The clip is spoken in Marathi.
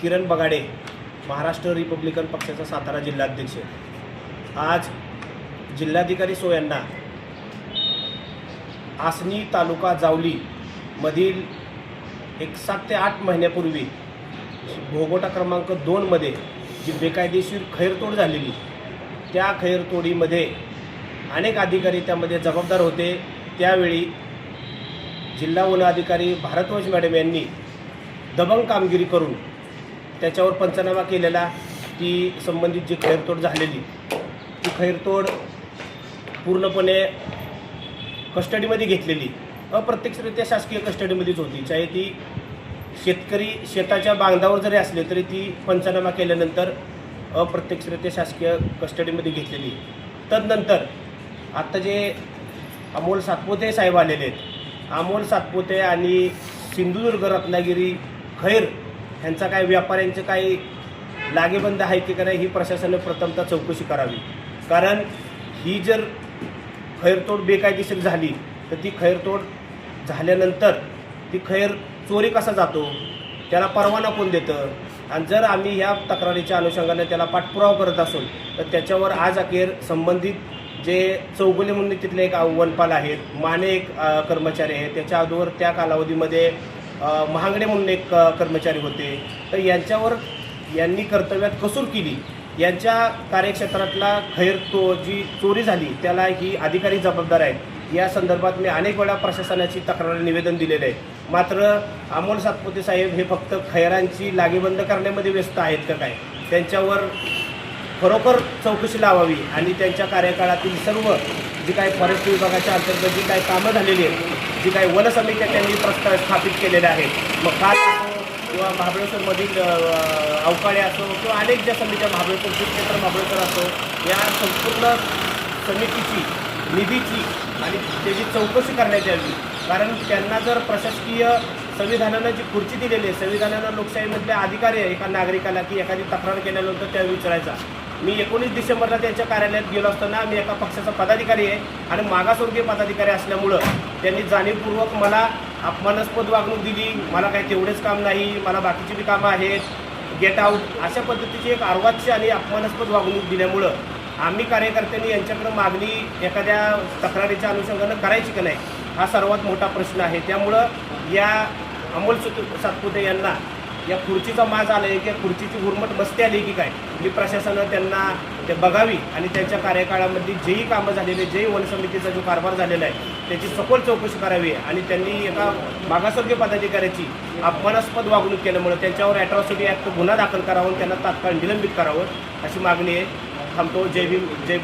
किरण बगाडे महाराष्ट्र रिपब्लिकन पक्षाचा सातारा जिल्हाध्यक्ष. आज जिल्हाधिकारी सो यांना आसनी तालुका जावली मधील एक सात ते आठ महिन्यापूर्वी भोगोटा क्रमांक दोनमध्ये जी बेकायदेशीर खैरतोड झालेली त्या खैरतोडीमध्ये अनेक अधिकारी त्यामध्ये जबाबदार होते. त्यावेळी जिल्हा वन अधिकारी भारतवंश मॅडम यांनी दबंग कामगिरी करून त्याच्यावर पंचनामा केलेला ती संबंधित जी खैरतोड झालेली ती खैरतोड पूर्णपणे कस्टडीमध्ये घेतलेली अप्रत्यक्षरित्या शासकीय कस्टडीमध्येच होती. चाहे ती शेतकरी शेताच्या बांधावर जरी असले तरी ती पंचनामा केल्यानंतर अप्रत्यक्षरित्या शासकीय कस्टडीमध्ये घेतलेली. तदनंतर आत्ता जे अमोल सातपुते साहेब आलेले आहेत अमोल सातपुते आणि सिंधुदुर्ग रत्नागिरी खैर ह्यांचा काय व्यापाऱ्यांचे काही लागेबंद आहे की का नाही ही प्रशासनाने प्रथमतः चौकशी करावी. कारण ही जर खैरतोड बेकायदेशीर झाली तर ती खैरतोड झाल्यानंतर ती खैर चोरी कसा जातो त्याला परवाना कोण देतं? आणि जर आम्ही ह्या तक्रारीच्या अनुषंगाने त्याला पाठपुरावा करत असू तर त्याच्यावर आज अखेर संबंधित जे चौगुले म्हणून तिथले एक वनपाल आहेत माने एक कर्मचारी आहेत त्याच्या अगोदर त्या कालावधीमध्ये महागडे म्हणून एक कर्मचारी होते. तर यांच्यावर यांनी कर्तव्यात कसूर केली. यांच्या कार्यक्षेत्रातला खैर तो जी चोरी झाली त्याला ही अधिकारी जबाबदार आहेत. या संदर्भात मी अनेक वेळा प्रशासनाची तक्रार निवेदन दिलेलं आहे. मात्र अमोल सातपुते साहेब हे फक्त खैरांची लागेबंद करण्यामध्ये व्यस्त आहेत का काय? त्यांच्यावर खरोखर चौकशी लावावी आणि त्यांच्या कार्यकाळातील सर्व जी काही फॉरेस्ट विभागाच्या अंतर्गत जी काही कामं झालेली आहेत जी काही वन समित्या त्यांनी प्रस्ताव स्थापित केलेल्या आहेत. मग काल असो किंवा महाबळेश्वरमधील अवकाळे असो किंवा अनेक ज्या समित्या महाबळेश्वर क्षेत्र महाबळेश्वर असो या संपूर्ण समितीची निधीची आणि त्याची चौकशी करण्यात यावी. कारण त्यांना जर प्रशासकीय संविधानानं जी खुर्ची दिलेली आहे संविधानानं लोकशाहीमधले अधिकारी आहे एका नागरिकाला की एखादी तक्रार केल्यानंतर त्या विचारायचा. मी एकोणीस डिसेंबरला त्यांच्या कार्यालयात गेलो असताना मी एका पक्षाचा पदाधिकारी आहे आणि मागासवर्गीय पदाधिकारी असल्यामुळं त्यांनी जाणीवपूर्वक मला अपमानास्पद वागणूक दिली. मला काही तेवढेच काम नाही मला बाकीची बी कामं आहेत. गेट आऊट अशा पद्धतीची एक अर्वाच्य आणि अपमानास्पद वागणूक दिल्यामुळं आम्ही कार्यकर्त्यांनी यांच्याकडं मागणी एखाद्या तक्रारीच्या अनुषंगानं करायची का नाही हा सर्वात मोठा प्रश्न आहे. त्यामुळं या अमोल सुत सातपुते यांना या खुर्चीचा माज आला आहे की खुर्चीची हुरमट बसते आली की काय? ही प्रशासनानं त्यांना ते बघावी आणि त्यांच्या कार्यकाळामध्ये जेही कामं झालेले जेही वन समितीचा जो कारभार झालेला आहे त्याची सखोल चौकशी करावी आणि त्यांनी एका मागासवर्गीय पदाधिकाऱ्याची अपमानास्पद वागणूक केल्यामुळे त्यांच्यावर ॲट्रॉसिटी ॲक्ट गुन्हा दाखल करावा त्यांना तात्काळ निलंबित करावं अशी मागणी आहे. थांबतो. जय भीम जय